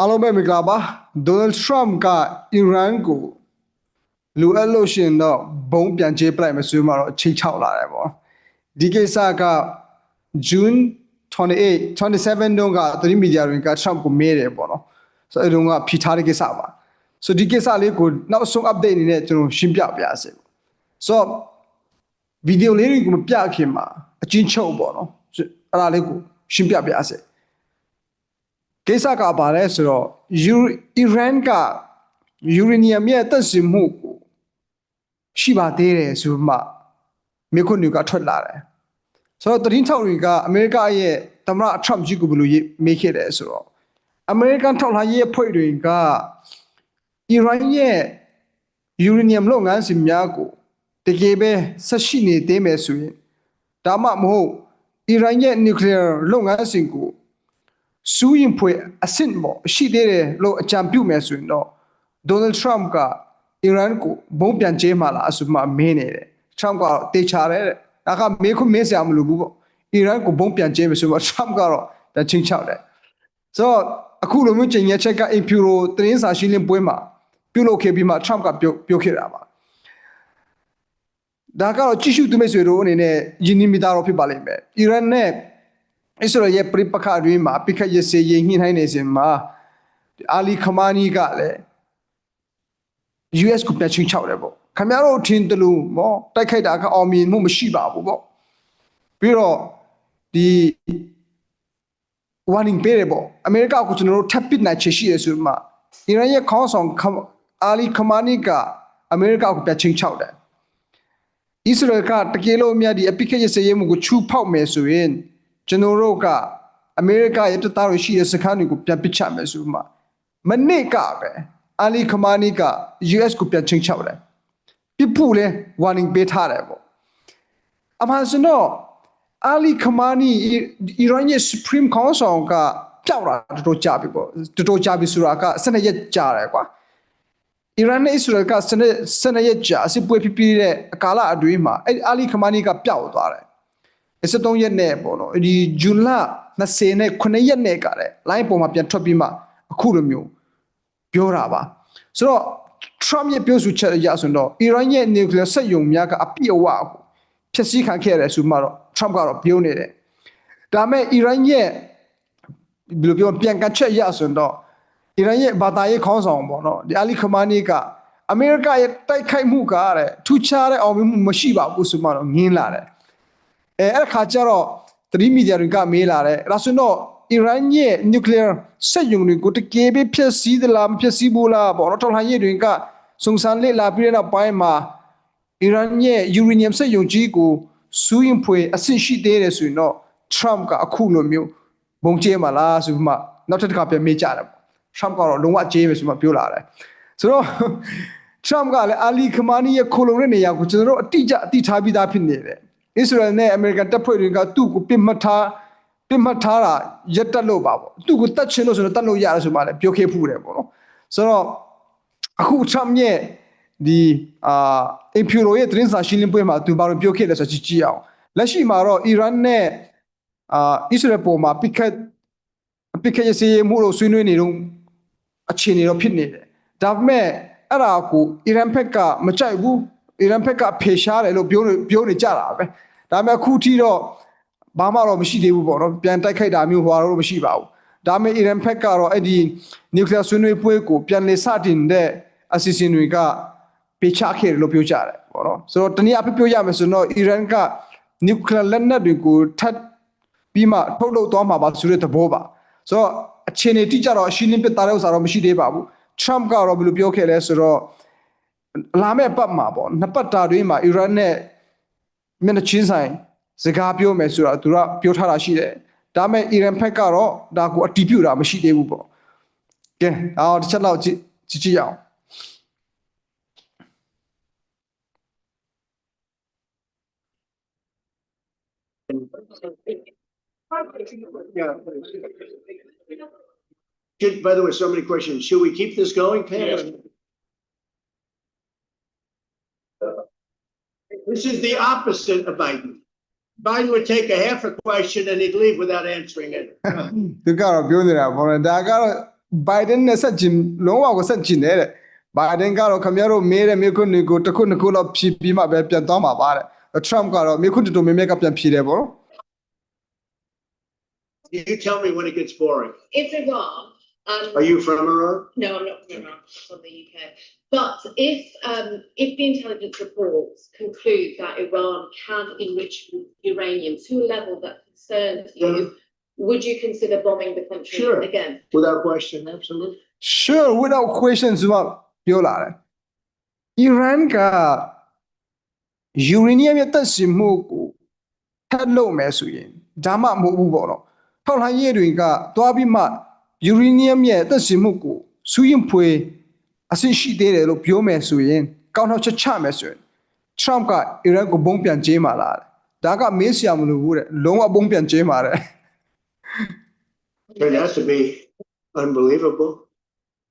အားလုံးပဲမင်္ဂလာပါဒေါ်နယ်ထရမ့်ကအီရန်ကိုလူအပ်လို့ရှရင်တော့ဘုံပြန်ကျေးပလိုက်မဆွေးမှာတော့ချိန်ချောက်လာတယ်ပေါ့ဒီကိစ္စက June 28 27တုန်းကသတင်းမီဒီယာတွေကထရမ့်ကိုမေးတယ်ပေါ့နော်ဆိုတော့အဲတုန်းကဖြေထားတဲ့ကိစ္စပါဆိုဒီကိစ္စလေးကိုနောက်ဆုံး update အနေနဲ့ကျွန်တော်ရှင်းပြပါရစေဆိုတော့ဗီဒီယိုလေးတွေကိုမပြခင်မှာအချင်းချုပ်ပေါ့နော်အဲ့ဒါလေးကိုရှင်းပြပါရစေ ကိစ္စကဘာလဲဆိုတော့ယူအီရန်ကယူရေနီယမ်ရဲ့တက်စီမှုကိုရှိပါသေးတယ်ဆိုမှမြေခွန်းတွေကထွက်လာတယ်ဆိုတော့သတင်းထောက်တွေကအမေရိကရဲ့သမ္မတထရမ့်ကြီးကိုဘယ်လိုရေးမေးခဲ့တယ်ဆိုတော့အမေရိကန်ထောက်လှမ်းရေးအဖွဲ့တွေကအီရန်ရဲ့ယူရေနီယမ်လုပ်ငန်းစဉ်များကိုတကယ်ပဲဆက်ရှိနေသေးမယ်ဆိုရင်ဒါမှမဟုတ်အီရန်ရဲ့နျူကလ িয়ার လုပ်ငန်းစဉ်ကို စူးရင်ဖွေအဆင့်ပေါ့ရှိသေးတယ်လို့အကြံပြုမယ်ဆိုရင်တော့ဒေါ်နယ်ထရမ့်ကအီရန်ကိုဘုံပြန်ကျဲမှာလားအဆိုမှမင်းနေတယ်ထရမ့်ကတော့တေချာတယ်တဲ့ဒါကမေးခွန်းမေးစရာမလိုဘူးပေါ့အီရန်ကိုဘုံပြန်ကျဲမယ်ဆိုတော့ထရမ့်ကတော့တချင်းချောက်တယ်ဆိုတော့အခုလိုမျိုးကျင်ရချက်ကအင်ဖြူရိုသတင်းစာရှင်းလင်းပွဲမှာပြုလုပ်ခဲ့ပြီးမှထရမ့်ကပြောပြောခဲ့တာပါဒါကတော့ကြည့်ရှုသူမိတ်ဆွေတို့အနေနဲ့ယဉ်နီးမိသားတော့ဖြစ်ပါလိမ့်မယ်အီရန်နဲ့ အစ္စရေးရဲ့ပြိပခါတွင်မှာပိခတ်ရစေရင်ညှိနှိုင်းနေစဉ်မှာအာလီခမာနီကလည်း US ကိုပြန်ချင်းချောက်တယ်ပေါ့ခင်ဗျားတို့ထင်တယ်လို့မောတိုက်ခိုက်တာကအောင်မြင်မှုမရှိပါဘူးပေါ့ပြီးတော့ဒီ warning ပေးတယ်ပေါ့အမေရိကကိုကျွန်တော်တို့ထပ်ပစ်နိုင်ချေရှိရဆိုမှအီရန်ရဲ့ခေါင်းဆောင်ခမအာလီခမာနီကအမေရိကကိုပြန်ချင်းချောက်တယ်ဣသရေလကတကယ်လို့မြတ်ဒီအပိကရစရေးမှုကိုချူဖောက်မယ်ဆိုရင် ကျွန်တော်တို့ကအမေရိကရဲ့တသားရရှိတဲ့စခန်းတွေကိုပြန်ပစ်ချမယ်ဆိုမှမနေ့ကပဲအာလီခမာနီက US ကိုပြန်ချင်းချောက်တယ်ပြစ်ဖို့လဲ warning ပေးထားတယ်ပေါ့အမှန်စတော့အာလီခမာနီအီရန်ရဲ့ supreme council ကကြောက်တာတော်တော်ကြာပြီပေါ့တော်တော်ကြာပြီဆိုတာကစနေရက်ကြာတယ်ကွာအီရန်နဲ့အစ္စရေးကစနေစနေရက်ကြာအစစ်ပွဲဖြစ်ပြီးတဲ့အကာလအတွင်းမှာအဲ့အာလီခမာနီကပျောက်သွားတယ်။ 23ရက်နဲ့ပေါ့နော်ဒီဇွန်လ20နဲ့9ရက်နဲ့ကလည်း line ပေါ်မှာပြန်ထွက်ပြီးမှအခုလိုမျိုးပြောတာပါ။ဆိုတော့ Trump ရဲ့ပြောဆိုချက်အရဆိုတော့အီရန်ရဲ့ nuclear စက်ရုံများကအပြည့်အဝကိုဖျက်ဆီးခံခဲ့ရတယ်ဆိုမှတော့ Trump ကတော့ပြောနေတယ်။ဒါမဲ့အီရန်ရဲ့ဘယ်လိုပြောပြန်ကန်ချက်ရဆိုတော့အီရန်ရဲ့ဘာသာရေးခေါင်းဆောင်ပေါ့နော်ဒီအလီခမာနီကအမေရိကရဲ့တိုက်ခိုက်မှုကတဲ့ထူးခြားတဲ့အောင်မြင်မှုမရှိပါဘူးဆိုမှတော့ငင်းလာတယ် အဲအဲ့ခါကျတော့သတိမီဒီယာတွေကမေးလာတယ်အဲ့ဒါဆိုတော့အီရန်ရဲ့ nuclear စက်ရုံတွေကိုတကယ်ပဲဖျက်ဆီးသလားမဖျက်ဆီးဘူးလားပေါ့နော်ထောက်လှမ်းရေးတွေကစုံစမ်းလေ့လာပြီးတဲ့နောက်ပိုင်းမှာအီရန်ရဲ့ uranium စက်ရုံကြီးကိုစူးရင်ဖွေအဆင့်ရှိသေးတယ်ဆိုရင်တော့ Trump ကအခုလိုမျိုးဘုံကျဲမှာလားဆိုပြီးမှနောက်တစ်ခါပြန်မေးကြတယ် Trump ကတော့လုံးဝကြေးပဲဆိုမှပြောလာတယ်ဆိုတော့ Trump ကလည်းအာလီခမာနီရဲ့ခိုလုံတဲ့နေရာကိုကျွန်တော်တို့အတိအကျအတိထားပြီးသားဖြစ်နေတယ်။ Israel နဲ့ American တပ်ဖွဲ့တွေကသူ့ကိုပြစ်မှတ်ထားပြစ်မှတ်ထားတာရက်တက်လို့ပါပေါ့။သူ့ကိုတတ်ချင်လို့ဆိုတော့တတ်လို့ရတယ်ဆိုမှလည်းပြောခဲ့ဖူးတယ်ပေါ့နော်။ဆိုတော့အခု Trump ရဲ့ဒီအာအင်ဖြူရိုရဲ့သတင်းစာရှင်းလင်းပွဲမှာသူဘာလို့ပြောခဲ့လဲဆိုတော့ကြည့်ကြည့်အောင်။လက်ရှိမှာတော့ Iran နဲ့အာ Israel ပေါ်မှာပိခတ်ပိခတ်ရစီမှုလို့ဆွေးနွေးနေတော့အခြေအနေတော့ဖြစ်နေတယ်ဒါပေမဲ့အဲ့ဒါကိုအီရန်ဘက်ကမကြိုက်ဘူး အီရန်ဘက်ကဖေရှားတယ်လို့ပြောနေပြောနေကြတာပဲဒါပေမဲ့အခုထိတော့ဘာမှတော့မရှိသေးဘူးပေါ့နော်ပြန်တိုက်ခိုက်တာမျိုးဟွာတော့မရှိပါဘူးဒါပေမဲ့အီရန်ဘက်ကတော့အဲ့ဒီနျူကလ িয়ার ဆွေးနွေးပွဲကိုပြန်လေစတင်တဲ့အစီအစဉ်တွေကပေချခဲ့တယ်လို့ပြောကြတယ်ပေါ့နော်ဆိုတော့တနည်းအားဖြင့်ပြောရမယ်ဆိုတော့အီရန်ကနျူကလ িয়ার လက်နက်တွေကိုထပ်ပြီးမှထုတ်လုပ်သွားမှာပါဆိုတဲ့သဘောပါဆိုတော့အခြေအနေတိကျတော့ရှင်းလင်းပြသတဲ့ဥစ္စာတော့မရှိသေးပါဘူး Trump ကတော့ဘယ်လိုပြောခဲ့လဲဆိုတော့ လာမယ့်ပတ်မှာပေါ့နှစ်ပတ်တာတွင်းမှာအီရန်နဲ့မျက်နှာချင်းဆိုင်စကားပြောမယ်ဆိုတာသူကပြောထားတာရှိတယ်ဒါပေမဲ့အီရန်ဘက်ကတော့ဒါကိုအတီးပြတာမရှိသေးဘူးပေါ့ကဲအော်တစ်ချက်လောက်ကြည့်ကြည့်ကြည့်အောင် Yeah. Should, by the way, so many questions. Should we keep this going, Pam? This is the opposite of Biden. Biden would take a half a question and he'd leave without answering it. သူကတော့ပြောနေတာပေါ့နော်ဒါကတော့ဘိုင်ဒန်နဲ့ဆက်ကျင်လုံးဝကိုဆက်ကျင်တယ်တဲ့ဘိုင်ဒန်ကတော့ခင်ဗျားတို့မေးတဲ့မေးခွန်းတွေကိုတစ်ခုနှစ်ခုလောက်ဖြေပြီးမှပဲပြန်သွားမှာပါတဲ့ထရမ့်ကတော့မေးခွန်းတူတူမေးမြဲကပြန်ဖြေတယ်ပေါ့နော် You tell me when it gets boring. If Iran, um, Are you from Iran? no, I'm not from Iran, I'm from the UK. But if, um, if the intelligence reports conclude that Iran can enrich uranium to a level that concerns Yeah. you, would you consider bombing the country Sure. again? Without question, absolutely. sure without questions ဆိုမှပြောလာတယ် Iran က uranium ရဲ့တက်စီမှုကိုထပ်လုပ်မယ်ဆိုရင်ဒါမှမဟုတ်ဘူးပေါ့နော်ထောက်လှမ်းရေးတွေကသွားပြီးမှ uranium ရဲ့တက်စီမှုကိုစူးရင်ဖွေအဆင့်ရှိသေးတယ်လို့ပြောမယ်ဆိုရင်ကောင်းတော့ချက်ချမယ်ဆိုရင် Trump က Iran ကိုဘုံပြန်ကျင်းมาလားဒါကမေးစရာမလိုဘူးတဲ့လုံးဝဘုံပြန်ကျင်းပါတယ် It has to be unbelievable.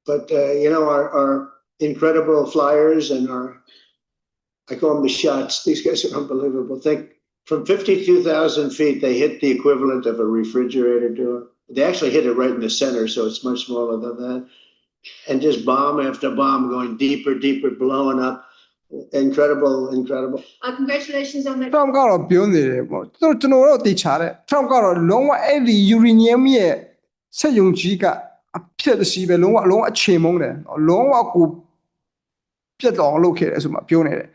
But, uh, you know, our, our incredible flyers and our, I call them the shots. These guys are unbelievable. Think from fifty-two thousand feet, they hit the equivalent of a refrigerator door. They actually hit it right in the center, so it's much smaller than that. And just bomb after bomb going deeper, deeper, blowing up. Incredible, incredible. Uh, congratulations on that. Trump ကတော့ပြောနေတယ်ပေါ့သူတို့ကျွန်တော်တို့သိချတယ် Trump ကတော့လုံးဝအဲ့ဒီ uranium ရဲ့ဆက်ယုံကြီးကအဖြစ်အစီပဲလုံးဝလုံးဝအချိန်မုန်းတယ်လုံးဝကိုပြတ်တော်အောင်လုပ်ခဲ့တယ်ဆိုမှပြောနေတယ်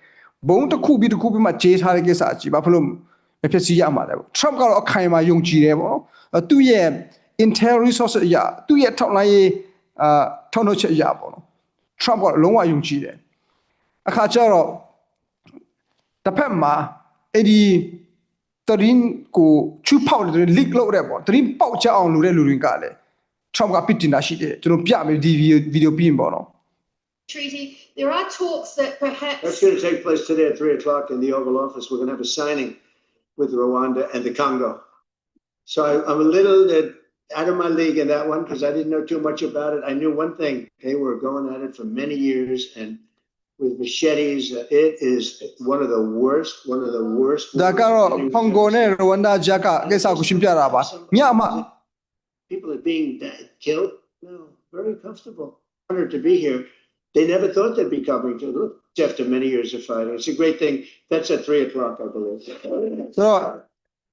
ဘုံတစ်ခုပြီးတစ်ခုပြီးမှဂျေးထားတဲ့ကိစ္စအကြီးဘာဖြစ်လို့မဖြစ်စီရမှာလဲပေါ့ Trump ကတော့အခိုင်အမာယုံကြည်တယ်ပေါ့နော်သူ့ရဲ့ intel resource အရာသူ့ရဲ့ထောက်လှမ်းရေးအာထောက်နှုတ်ချက်အရာပေါ့နော် Trump ကလုံးဝယုံကြည်တယ်အခါကျတော့ တစ်ဖက်မှာအဲ့ဒီတရင်ကိုချူဖောက်တယ် leak လုပ်တဲ့ပေါ့တရင်ပေါက်ချအောင်လုပ်တဲ့လူတွေကလည်း Trump ကပစ်တင်တာရှိတယ်ကျွန်တော်ပြမယ်ဒီဗီဒီယိုပြီးရင်ပေါ့နော် Treaty, there are talks that perhaps. That's going to take place today at three o'clock in the Oval Office. We're going to have a signing with Rwanda and the Congo. So I, I'm a little uh, out of my league in that one because I didn't know too much about it. I knew one thing: they were going at it for many years, and with machetes, uh, it is one of the worst. One of the worst. ဒါကတော့ ဟောင်ကောင်နဲ့ရဝမ်ဒါဂျာကကိစ္စကိုရှင်းပြတာပါညမှာ People are being dead, killed. No, very comfortable. Honored to be here. They never thought they'd be coming to look after many years of fighting. It's a great thing. That's at three o'clock, I believe. ဆိုတော့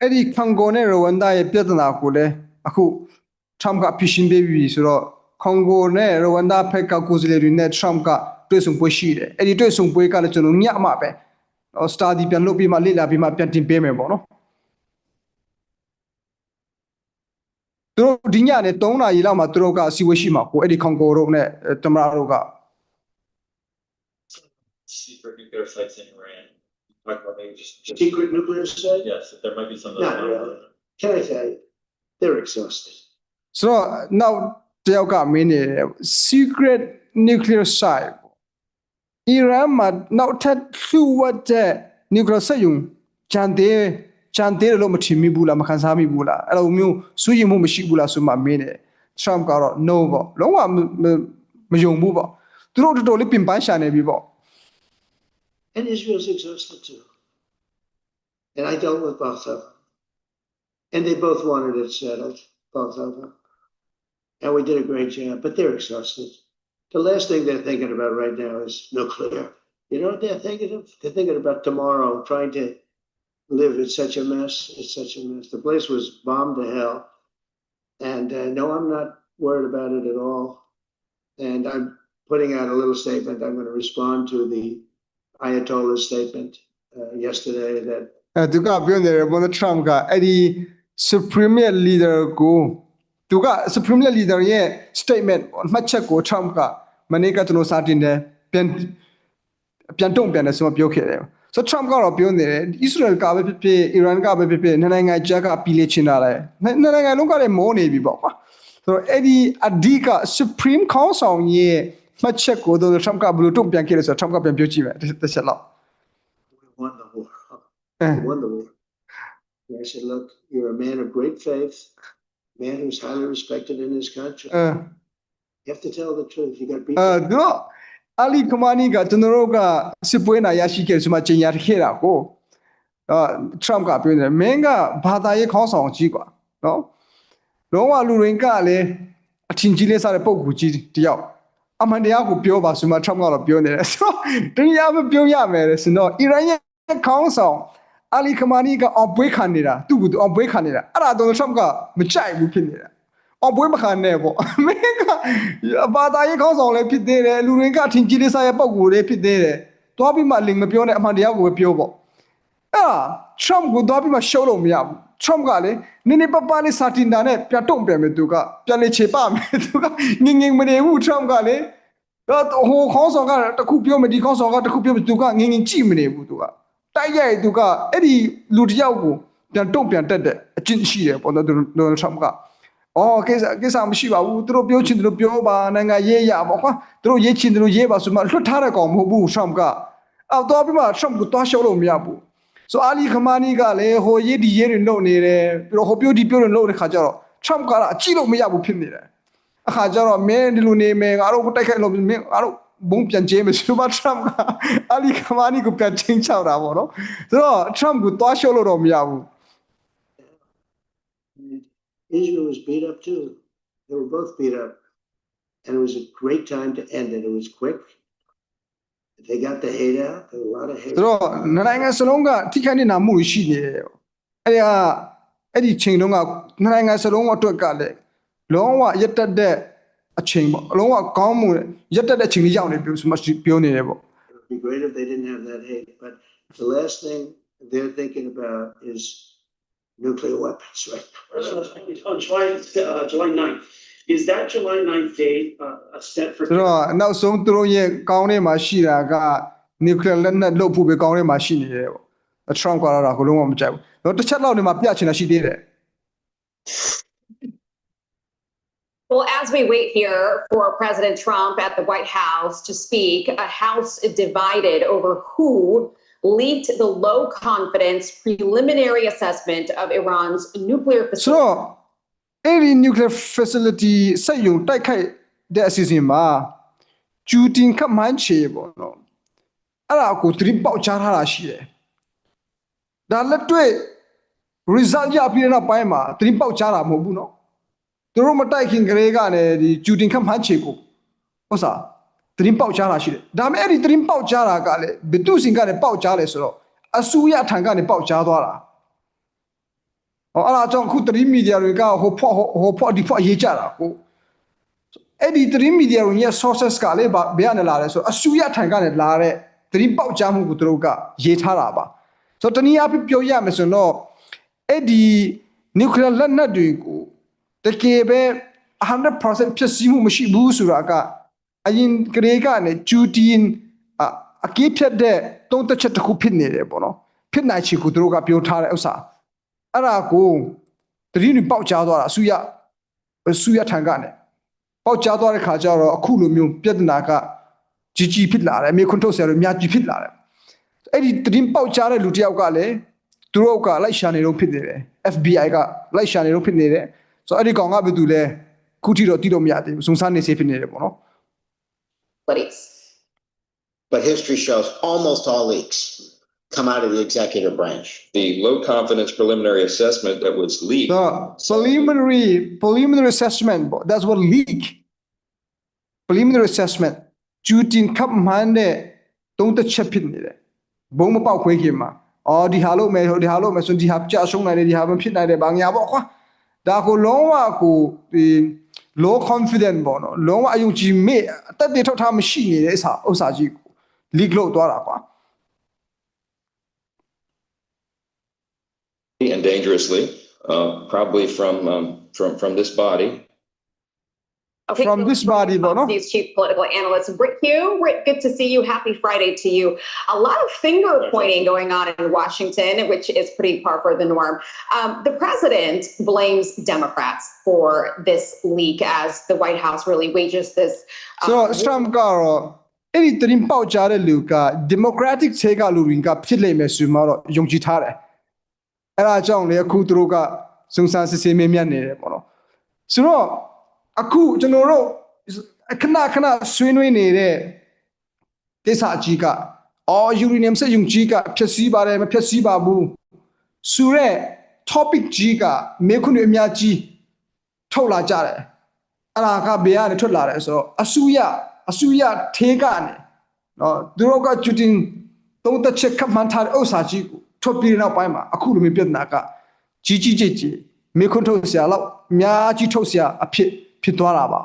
အဲ့ဒီဟောင်ကောင်နဲ့ရဝမ်ဒါရဲ့ပြဿနာကိုလည်း အခု Trump ကဖြစ်ရှင်းပေးပြီဆိုတော့ဟောင်ကောင်နဲ့ရဝမ်ဒါဖက်ကကိုယ်စားလှယ်တွေနဲ့ Trump ကတွေ့ဆုံပွဲရှိတယ်အဲ့ဒီတွေ့ဆုံပွဲကလည်းကျွန်တော်ညမှာပဲဟော study ပြန်လုပ်ပြီးမှလေ့လာပြီးမှပြန်တင်ပေးမယ်ပေါ့နော်သူတို့ဒီညနေ3နာရီလောက်မှာသူတို့ကအစည်းအဝေးရှိမှာကိုအဲ့ဒီခေါင်ကိုတို့နဲ့အဲတမရတို့က secret nuclear sites in Iran. Talk about maybe just. just- Secret nuclear site? Yes, if there might be some of Not those. really. Can I tell you? They're exhausted. ဆိုတော့နောက်တယောက်ကမင်းနေတယ် secret nuclear site ပေါ့အီရန်မှာနောက်ထပ်လှူဝတ်တဲ့ nuclear စက်ရုံဂျန်သေးဂျန်သေးတယ်လို့မထင်မိဘူးလားမခံစားမိဘူးလားအဲ့လိုမျိုးစွရင်မှုမရှိဘူးလားဆိုမှမင်းတယ် Trump ကတော့ no ပေါ့လုံးဝမမမယုံဘူးပေါ့သူတို့တော်တော်လေးပင်ပန်းရှာနေပြီပေါ့ And Israel's exhausted too. And I dealt with both of them. And they both wanted it settled, both of them. And we did a great job, but they're exhausted. The last thing they're thinking about right now is nuclear. You know what they're thinking of? They're thinking about tomorrow, trying to live in such a mess. It's such a mess. The place was bombed to hell. And uh, no, I'm not worried about it at all. And I'm putting out a little statement. I'm going to respond to the Ayatollah's statement uh, yesterday that အဲသူကပြောနေတယ်ဘုန်းတော် Trump ကအဲ့ဒီ supreme leader ကိုသူက supreme leader ရဲ့ statement ပေါ့မှတ်ချက်ကို Trump ကမနေ့ကကျွန်တော်စာတင်တယ်ပြန်ပြန်တုံ့ပြန်တယ်ဆိုမှပြောခဲ့တယ်ဆိုတော့ Trump ကတော့ပြောနေတယ် Israel ကပဲဖြစ်ဖြစ် Iran ကပဲဖြစ်ဖြစ်နှစ်နိုင်ငံကြားကပြည်လေချင်တာလဲနှစ်နှစ်နိုင်ငံလုံးကလည်းမောနေပြီပေါ့ကွာဆိုတော့အဲ့ဒီအဓိက supreme council ရဲ့မှတ်ချက်ကို Donald Trump ကဘယ်လိုတုံ့ပြန်ခဲ့လဲဆိုတော့ Trump ကပြန်ပြောကြည့်မယ်တစ်ချက်လောက် we won the war. အဲ We won the war. And I said, look, you're a man of great faith, man who's highly respected in this country. အဲ You have to tell the truth. You got အဲ people. သူတော့အလီခမာနီကကျွန်တော်တို့ကစစ်ပွဲနာရရှိခဲ့ဆိုမှကျင်ညာခဲ့တာကိုအာထရမ့်ကပြောတယ်မင်းကဘာသာရေးခေါင်းဆောင်ကြီးกว่าနော်လုံးဝလူရင်းကလည်း အထင်ကြီးလေးစားတဲ့ပုံကူကြီးတယောက်အမှန်တရားကိုပြောပါဆိုမှ Trump ကတော့ပြောနေတယ်ဆိုတော့တရားမပြောရမယ်လေဆိုတော့အီရန်ရဲ့ခေါင်းဆောင် အလီခမာနီကအောင်ပွဲခံနေတာသူ့ကိုသူအောင်ပွဲခံနေတာအဲ့ဒါတော့ Trump ကမကြိုက်ဘူးဖြစ်နေတာအောင်ပွဲမခံနဲ့ပေါ့အမေကဘာသာရေးခေါင်းဆောင်လည်းဖြစ်သေးတယ်လူတွေကအထင်ကြီးလေးစားရဲ့ပုံကူလေးဖြစ်သေးတယ်သွားပြီးမှလင်မပြောနဲ့အမှန်တရားကိုပဲပြောပေါ့အဲ့ဒါ Trump ကိုသွားပြီးမှရှုံးလို့မရဘူး Trump ကလေနည်းနည်းပပလေးစာတင်တာနဲ့ပြတ်တုံ့ပြန်မယ်သူကပြန်လေခြေပမယ်သူကငင်ငင်မနေဘူး Trump ကလေတော့ဟိုခေါင်းဆောင်ကတခုပြောမယ်ဒီခေါင်းဆောင်ကတခုပြောမယ်သူကငင်ငင်ကြည့်မနေဘူးသူက တိုက်ရိုက်သူကအဲ့ဒီလူတစ်ယောက်ကိုပြန်တုံ့ပြန်တက်တဲ့အကျင့်ရှိတယ်ပေါ့နော်ဒေါ်နယ်ထရမ့်ကအော်ကိစ္စကိစ္စမရှိပါဘူးသူတို့ပြောချင်တယ်လို့ပြောပါနိုင်ငံရေးရပါကွာသူတို့ရေးချင်တယ်လို့ရေးပါဆိုမှလွတ်ထားတဲ့ကောင်မဟုတ်ဘူး Trump ကအော်တော့ပြီးမှ Trump ကိုတွားရှုံးလို့မရဘူးဆိုအာလီခမာနီကလည်းဟိုရေးဒီရေးတွေလုပ်နေတယ်ပြီးတော့ဟိုပြောဒီပြောတွေလုပ်တဲ့ခါကျတော့ Trump ကတော့အကြည့်လို့မရဘူးဖြစ်နေတယ်အခါကျတော့မင်းဒီလိုနေမယ်ငါတို့ကိုတိုက်ခိုက်လို့မင်းငါတို့ ဘုံပြန်ကျင်းမယ်ဆိုတော့ Trump ကအာလီခမာနီကိုပြန်ချင်းချောက်တာပေါ့နော်ဆိုတော့ Trump ကိုတွားရှုံးလို့တော့မရဘူး And Israel was beat up too. They were both beat up. And it was a great time to end it. It was quick. They got the hate out. There were a lot of hate. ဆိုတော့နိုင်ငံစလုံးကထိခိုက်နေတာမှုရှိနေတယ်အဲ့ဒီကအဲ့ဒီချိန်တုန်းကနိုင်ငံစလုံးအတွက်ကလည်းလုံးဝရက်တက်တဲ့ အချိန်ပေါ့လုံးဝကောင်းမှုရက်တက်တဲ့အချိန်ကြီးရောက်နေပြီဆိုမှပြောနေတယ်ပေါ့ It'd be great if they didn't have that hate. But the last thing they're thinking about is nuclear weapons, right? On July, uh, July 9th, is that July 9th date uh, a step for? ဆိုတော့နောက်ဆုံးသူတို့ရဲ့ကောင်းထဲမှာရှိတာက nuclear လက်နက်လုပ်ဖို့ပဲကောင်းထဲမှာရှိနေတယ်ပေါ့အထရန့်ကတော့ဒါကိုလုံးဝမကြိုက်ဘူးတော့တစ်ချက်လောက်နေမှာပြချင်တာရှိသေးတယ် Well, as we wait here for President Trump at the White House to speak, a House divided over who leaked the low confidence preliminary assessment of Iran's nuclear ဆို facility. တော့အဲ့ဒီ nuclear facility စက်ရုံတိုက်ခိုက်တဲ့အစီအစဉ်မှာကျူတင်ခတ်မှန်းချေပေါ့နော်အဲ့ဒါကိုသတိပေါက်ချထားတာရှိတယ်ဒါလက်တွေ့ result ရပြီးတဲ့နောက်ပိုင်းမှာသတိပေါက်ချတာမဟုတ်ဘူးနော် သူတို့မတိုက်ခင်ကလေးကလည်းဒီကျူတင်ခတ်မှန်းချေကိုဟုတ်စားသတိပေါက်ချတာရှိတယ်ဒါပေမဲ့အဲ့ဒီသတိပေါက်ချတာကလည်းဘသူစင်ကလည်းပေါက်ချလဲဆိုတော့အစူရထံကနေပေါက်ချသွားတာဟောအဲ့ဒါကြောင့်အခု3မီဒီယာတွေကဟိုဖော့ဟိုဟိုဖော့ဒီဖော့ရေးကြတာကိုအဲ့ဒီ3မီဒီယာတွေရဲ့ sources ကလည်းဗာဘယ်ကနေလာလဲဆိုတော့အစူရထံကနေလာတဲ့3ပေါက်ကြားမှုကိုသူတို့ကရေးထားတာပါဆိုတော့တနည်းအားဖြင့်ပြောရမယ်ဆိုတော့အဲ့ဒီ nuclear လက်နက်တွေကို တကယ်ပဲ100%ဖြစ်စီမှုမရှိဘူးဆိုတာကအရင်ကလေးကနေဂျူတင်အအကိဖြတ်တဲ့တုံးတစ်ချက်တစ်ခုဖြစ်နေတယ်ပေါ့နော်ဖြစ်နိုင်ချေကိုသူတို့ကပြောထားတဲ့ဥစ္စာအဲ့ဒါကိုတတိယပေါက်ကြားသွားတာအဆူရအဆူရထံကနေပေါက်ကြားသွားတဲ့ခါကျတော့အခုလိုမျိုးပြဿနာကကြီးကြီးဖြစ်လာတယ်မြေခွန်းထုတ်ဆရာတို့အများကြီးဖြစ်လာတယ်အဲ့ဒီတတိယပေါက်ကြားတဲ့လူတစ်ယောက်ကလည်းသူတို့ကလိုက်ရှာနေတော့ဖြစ်နေတယ် FBI ကလိုက်ရှာနေတော့ဖြစ်နေတယ် ဆိုတော့အဲ့ဒီကောင်ကဘယ်သူလဲခုထိတော့တိတော့မရသေးဘူးစုံစမ်းနေစေဖြစ်နေတယ်ပေါ့နော် But history shows almost all leaks come out of the executive branch. The low confidence preliminary assessment that was leaked. So preliminary preliminary assessment ပေါ့ that's what leak preliminary assessment ကျူတင်ခပ်မှန်းတဲ့သုံးတစ်ချက်ဖြစ်နေတယ်ဘုံမပေါက်ခွဲခင်မှာအော်ဒီဟာလို့မယ်ဒီဟာလို့မယ်ဆိုဒီဟာကြာဆုံးနိုင်တယ်ဒီဟာမဖြစ်နိုင်တယ်ဘာညာပေါ့ကွာ ဒါကိုလုံးဝကိုဒီ low confident ပေါ့နော်လုံးဝအယုံကြည်မဲ့အသက်တွေထောက်ထားမရှိနေတဲ့ဥစ္စာဥစ္စာကြီးကို leak လုပ်သွားတာကွာ and dangerously, uh, probably from, um, from, from this body. Okay, From this body, Fox no? News chief political analyst Rick Hugh. Rick, good to see you. Happy Friday to you. A lot of finger pointing going on in Washington, which is pretty par for the norm. Um, the president blames Democrats for this leak as the White House really wages this. uh, ဆိုတော့ Trump ကတော့အဲ့ဒီတရင်ပေါက်ကြားတဲ့လူက democratic ခြေကလူတွေကဖြစ်လိမ့်မယ်ဆိုမှတော့ယုံကြည်ထားတယ်အဲ့ဒါကြောင့်လေအခုသူတို့ကစုံစမ်းစစ်ဆေးမေးမြန်းနေတယ်ပေါ့နော်ဆိုတော့ အခုကျွန်တော်တို့ခဏခဏဆွေးနွေးနေတဲ့ကိစ္စအကြီးကအော် uranium စက်ယုံကြီးကဖြစ်စည်းပါတယ်မဖြစ်စည်းပါဘူးဆိုတော့ topic ကြီးကမေခွန်းတွေအများကြီးထုတ်လာကြတယ်အဲ့ဒါကဘေးကနေထွက်လာတယ်ဆိုတော့အဆူရအဆူရထေးကနေနော်သူတို့ကကျူတင်သုံးသက်ချက်ခပ်မှန်းထားတဲ့ဥစ္စာကြီးကိုထွက်ပြေးနောက်ပိုင်းမှာအခုလိုမျိုးပြဿနာကကြီးကြီးကျယ်ကျယ်မေခွန်းထုတ်ဆရာလောက်အများကြီးထုတ်ဆရာအဖြစ် ဖြစ်သွားတာပါ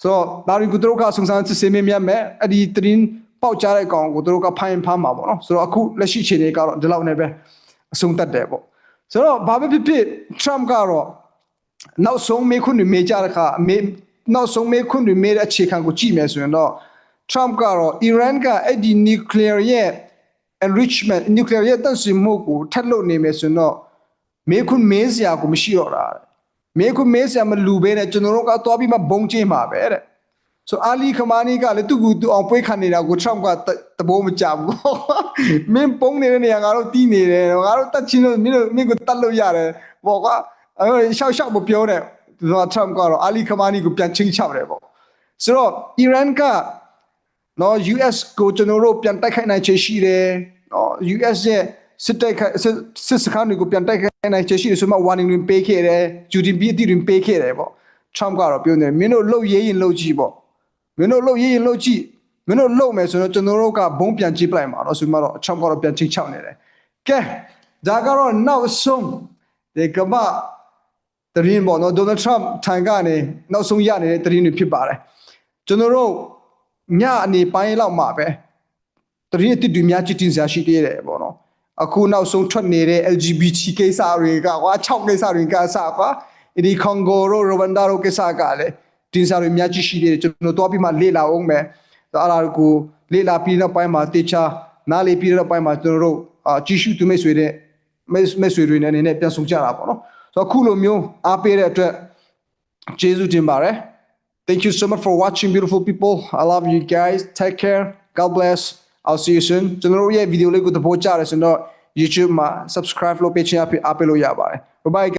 ဆိုတော့ဒါရီကိုသူတို့ကစုံစမ်းစစ်ဆေးမြင်မြတ်မဲ့အဲ့ဒီသတင်းပေါက်ကြားတဲ့ကောင်ကိုသူတို့ကဖိုင်ဖမ်းမှာပေါ့နော်ဆိုတော့အခုလက်ရှိအခြေအနေကတော့ဒီလောက်နဲ့ပဲအဆုံးသတ်တယ်ပေါ့ဆိုတော့ဘာပဲဖြစ်ဖြစ် Trump ကတော့နောက်ဆုံးမေးခွန်းတွေမေးကြတဲ့အခါမေးနောက်ဆုံးမေးခွန်းတွေမေးတဲ့အခြေခံကိုကြည့်မယ်ဆိုရင်တော့ Trump ကတော့ Iran ကအဲ့ဒီ nuclear ရဲ့ enrichment nuclear ရဲ့တန့်စင်မှုကိုထပ်လုပ်နေမယ်ဆိုရင်တော့မေးခွန်းမေးစရာကိုမရှိတော့တာတဲ့ မေးခွန်းမေးစရာမလူဘဲနဲ့ကျွန်တော်တို့ကသွားပြီးမှဘုံကျင်းမှာပဲတဲ့ဆိုအာလီခမာနီကလည်းသူ့ကူသူအောင်ပွေးခံနေတာကို Trump ကတတဘိုးမကြဘူးမင်းပုံနေတဲ့နေရာငါတို့တီးနေတယ်ငါတို့တတ်ချင်းလို့မင်းတို့မင်းကိုတတ်လို့ရတယ်ပေါ့ကွာအဲရှောက်ရှောက်မပြောနဲ့သူက Trump ကတော့အာလီခမာနီကိုပြန်ချင်းချောက်တယ်ပေါ့ဆိုတော့ Iran ကနော် US ကိုကျွန်တော်တို့ပြန်တိုက်ခိုက်နိုင်ချေရှိတယ်နော် US ရဲ့ စစ်တိုက်ခိုက်စစ်စစ်စခန်းတွေကိုပြန်တိုက်ခိုက်နိုင်ချေရှိတယ်ဆိုမှ warning တွေပေးခဲ့တယ် duty ပြီးအတိတွေပေးခဲ့တယ်ပေါ့ Trump ကတော့ပြောနေတယ်မင်းတို့လှုပ်ရေးရင်လှုပ်ကြည့်ပေါ့မင်းတို့လှုပ်ရေးရင်လှုပ်ကြည့်မင်းတို့လှုပ်မယ်ဆိုတော့ကျွန်တော်တို့ကဘုံပြန်ကြည့်ပလိုက်မှာတော့ဆိုမှတော့ Trump ကတော့ပြန်ချင်းချောက်နေတယ်ကဲဒါကတော့နောက်ဆုံးဒီကမ္ဘာတရင်ပေါ့နော် Donald Trump ထံကနေနောက်ဆုံးရနေတဲ့တရင်တွေဖြစ်ပါတယ်ကျွန်တော်တို့ညအနေပိုင်းလောက်မှာပဲတတိယတစ်တွေများချစ်တင်စရာရှိသေးတယ်ပေါ့နော် အခုနောက်ဆုံးထွက်နေတဲ့ LGBT ကိစ္စတွေကကွာ6ကိစ္စတွေကစကွာဒီကွန်ဂိုရိုရိုဝမ်ဒါရိုကိစ္စကလည်းတင်စရာတွေများကြီးရှိသေးတယ်ကျွန်တော်တော့ပြီးမှလေ့လာအောင်မယ်ဒါအဲ့ဒါကိုလေ့လာပြီးနောက်ပိုင်းမှာတေချာနားလေပြီးနောက်ပိုင်းမှာကျွန်တော်တို့အာကြည့်ရှုသူမိတ်ဆွေတဲ့မိတ်မိတ်ဆွေတွေနဲ့အနေနဲ့ပြန်ဆောင်ကြတာပေါ့နော်ဆိုတော့အခုလိုမျိုးအားပေးတဲ့အတွက်ကျေးဇူးတင်ပါတယ် Thank you so much for watching, beautiful people. I love you guys. Take care. God bless. I'll see you soon. ကျွန်တော်တို့ရဲ့ဗီဒီယိုလေးကိုသဘောကျတယ်ဆိုတော့ YouTube မှာ subscribe လုပ်ပေးချင်အပ်အပ်လို့ရပါတယ် Bye bye.